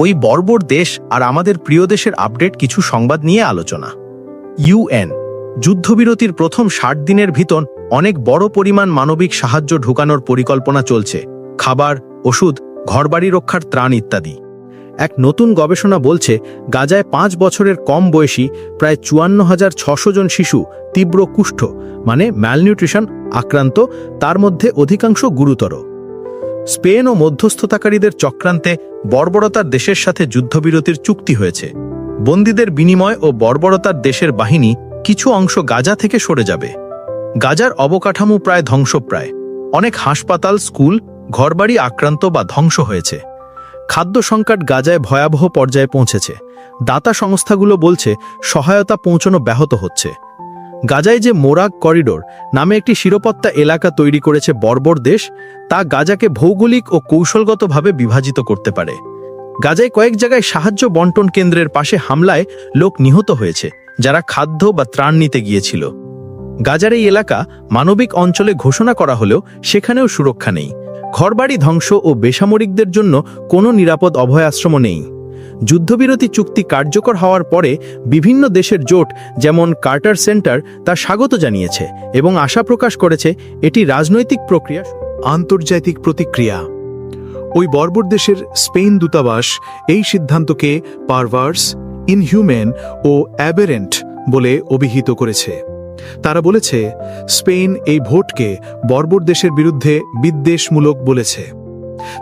ওই বর্বর দেশ আর আমাদের প্রিয় দেশের আপডেট কিছু সংবাদ নিয়ে আলোচনা। ইউএন, যুদ্ধবিরতির প্রথম ষাট দিনের ভিতর অনেক বড় পরিমাণ মানবিক সাহায্য ঢুকানোর পরিকল্পনা চলছে। খাবার, ওষুধ, ঘরবাড়ি রক্ষার ত্রাণ ইত্যাদি। এক নতুন গবেষণা বলছে, গাজায় পাঁচ বছরের কম বয়সী প্রায় চুয়ান্ন হাজার ছশো জন শিশু তীব্র কুষ্ঠ মানে ম্যালনিউট্রিশন আক্রান্ত, তার মধ্যে অধিকাংশ গুরুতর। স্পেন ও মধ্যস্থতাকারীদের চক্রান্তে বর্বরতার দেশের সাথে যুদ্ধবিরতির চুক্তি হয়েছে। বন্দীদের বিনিময় ও বর্বরতার দেশের বাহিনী কিছু অংশ গাজা থেকে সরে যাবে। গাজার অবকাঠামো প্রায় ধ্বংসপ্রায়। অনেক হাসপাতাল, স্কুল, ঘরবাড়ি আক্রান্ত বা ধ্বংস হয়েছে। খাদ্য সংকট গাজায় ভয়াবহ পর্যায়ে পৌঁছেছে। দাতা সংস্থাগুলো বলছে, সহায়তা পৌঁছানো ব্যাহত হচ্ছে। গাজায় যে মোরাগ করিডোর নামে একটি শিরোপত্তা এলাকা তৈরি করেছে বর্বর দেশ, তা গাজাকে ভৌগোলিক ও কৌশলগতভাবে বিভাজিত করতে পারে। গাজায় কয়েক জায়গায় সাহায্য বন্টন কেন্দ্রের পাশে হামলায় লোক নিহত হয়েছে, যারা খাদ্য বা ত্রাণ নিতে গিয়েছিল। গাজার এই এলাকা মানবিক অঞ্চলে ঘোষণা করা হলেও সেখানেও সুরক্ষা নেই। ঘরবাড়ি ধ্বংস ও বেসামরিকদের জন্য কোনো নিরাপদ অভয় আশ্রম নেই। যুদ্ধবিরতি চুক্তি কার্যকর হওয়ার পরে বিভিন্ন দেশের জোট, যেমন কার্টার সেন্টার, তা স্বাগত জানিয়েছে এবং আশা প্রকাশ করেছে এটি রাজনৈতিক প্রক্রিয়া আন্তর্জাতিক প্রতিক্রিয়া। ওই বর্বর দেশের স্পেন দূতাবাস এই সিদ্ধান্তকে পারভার্স, ইনহিউম্যান ও অ্যাবেরেন্ট বলে অভিহিত করেছে। তারা বলেছে, স্পেন এই ভোটকে বর্বর দেশের বিরুদ্ধে বিদ্বেষমূলক বলেছে।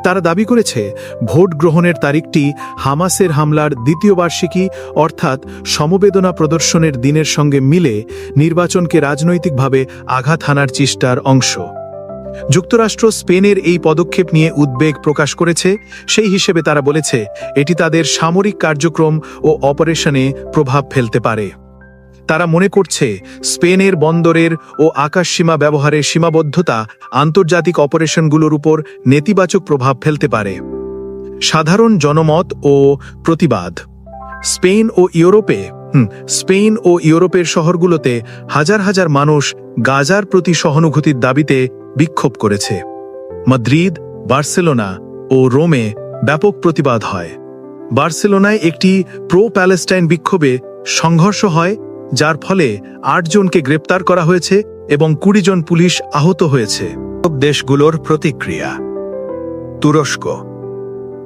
তারা দাবি করেছে, ভোট গ্রহণের তারিখটি হামাসের হামলার দ্বিতীয় বার্ষিকী অর্থাৎ সমবেদনা প্রদর্শনের দিনের সঙ্গে মিলে নির্বাচনকে রাজনৈতিকভাবে আঘাত হানার চেষ্টার অংশ। যুক্তরাষ্ট্র স্পেনের এই পদক্ষেপ নিয়ে উদ্বেগ প্রকাশ করেছে, সেই হিসেবে তারা বলেছে, এটি তাদের সামরিক কার্যক্রম ও অপারেশনে প্রভাব ফেলতে পারে। তারা মনে করছে স্পেনের বন্দরের ও আকাশসীমা ব্যবহারের সীমাবদ্ধতা আন্তর্জাতিক অপারেশনগুলোর উপর নেতিবাচক প্রভাব ফেলতে পারে। সাধারণ জনমত ও প্রতিবাদ। স্পেন ও ইউরোপে স্পেন ও ইউরোপের শহরগুলোতে হাজার হাজার মানুষ গাজার প্রতি সহানুভূতির দাবিতে বিক্ষোভ করেছে। মাদ্রিদ, বার্সেলোনা ও রোমে ব্যাপক প্রতিবাদ হয়। বার্সেলোনায় একটি প্রো প্যালেস্টাইন বিক্ষোভে সংঘর্ষ হয় যার ফলে আটজনকে গ্রেপ্তার করা হয়েছে এবং কুড়ি জন পুলিশ আহত হয়েছে। দেশগুলোর প্রতিক্রিয়া। তুরস্ক।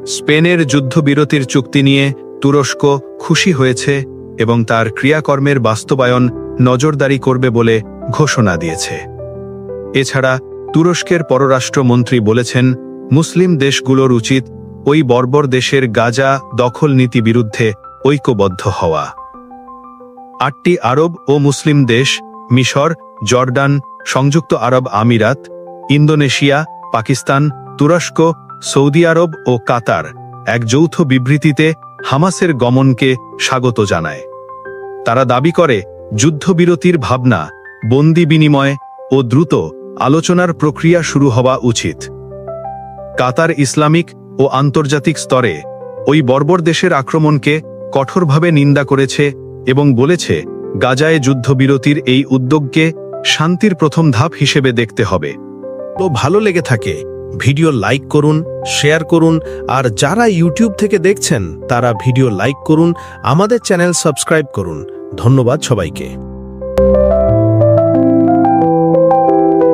স্পেনের যুদ্ধবিরতির চুক্তি নিয়ে তুরস্ক খুশি হয়েছে এবং তার ক্রিয়াকর্মের বাস্তবায়ন নজরদারি করবে বলে ঘোষণা দিয়েছে। এছাড়া তুরস্কের পররাষ্ট্রমন্ত্রী বলেছেন, মুসলিম দেশগুলোর উচিত ওই বর্বর দেশের গাজা দখল নীতি বিরুদ্ধে ঐক্যবদ্ধ হওয়া। আটটি আরব ও মুসলিম দেশ, মিশর, জর্ডান, সংযুক্ত আরব আমিরাত, ইন্দোনেশিয়া, পাকিস্তান, তুরস্ক, সৌদি আরব ও কাতার এক যৌথ বিবৃতিতে হামাসের গমনকে স্বাগত জানায়। তারা দাবি করে, যুদ্ধবিরতির ভাবনা, বন্দি বিনিময় ও দ্রুত আলোচনার প্রক্রিয়া শুরু হওয়া উচিত। কাতার ইসলামিক ও আন্তর্জাতিক স্তরে ওই বর্বর দেশের আক্রমণকে কঠোরভাবে নিন্দা করেছে এবং বলেছে, গাজায় যুদ্ধবিরতির এই উদ্যোগকে শান্তির প্রথম ধাপ হিসেবে দেখতে হবে। তো ভালো লেগে থাকে, ভিডিও লাইক করুন, শেয়ার করুন, আর যারা ইউটিউব থেকে দেখছেন, তারা ভিডিও লাইক করুন, আমাদের চ্যানেল সাবস্ক্রাইব করুন। ধন্যবাদ সবাইকে।